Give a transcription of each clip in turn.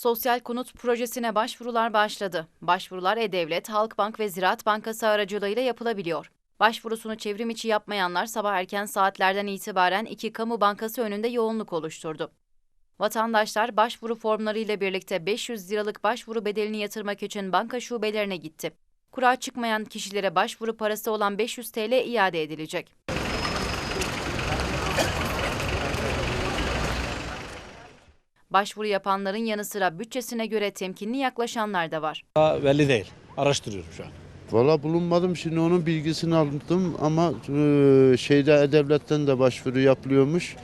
Sosyal konut projesine başvurular başladı. Başvurular E-Devlet, Halkbank ve Ziraat Bankası aracılığıyla yapılabiliyor. Başvurusunu çevrim içi yapmayanlar sabah erken saatlerden itibaren iki kamu bankası önünde yoğunluk oluşturdu. Vatandaşlar başvuru formları ile birlikte 500 liralık başvuru bedelini yatırmak için banka şubelerine gitti. Kura çıkmayan kişilere başvuru parası olan 500 TL iade edilecek. Başvuru yapanların yanı sıra bütçesine göre temkinli yaklaşanlar da var. Daha belli değil. Araştırıyorum şu an. Valla bulunmadım şimdi onun bilgisini aldım ama e, şeyde E-Devlet'ten de başvuru yapılıyormuş.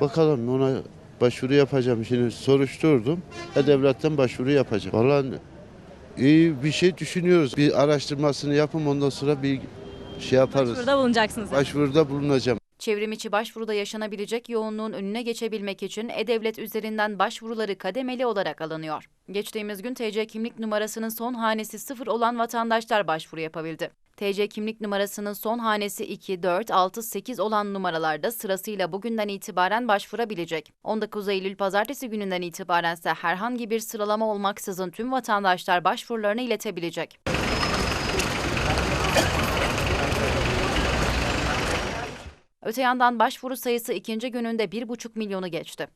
Bakalım ona başvuru yapacağım. Şimdi soruşturdum. E-Devlet'ten başvuru yapacağım. Valla iyi bir şey düşünüyoruz. Bir araştırmasını yapın ondan sonra bir şey yaparız. Burada bulunacaksınız. Başvuruda bulunacağım. Çevrim içi başvuruda yaşanabilecek yoğunluğun önüne geçebilmek için E-Devlet üzerinden başvuruları kademeli olarak alınıyor. Geçtiğimiz gün TC kimlik numarasının son hanesi 0 olan vatandaşlar başvuru yapabildi. TC kimlik numarasının son hanesi 2, 4, 6, 8 olan numaralarda sırasıyla bugünden itibaren başvurabilecek. 19 Eylül pazartesi gününden itibaren ise herhangi bir sıralama olmaksızın tüm vatandaşlar başvurularını iletebilecek. Öte yandan başvuru sayısı ikinci gününde 1,5 milyonu geçti.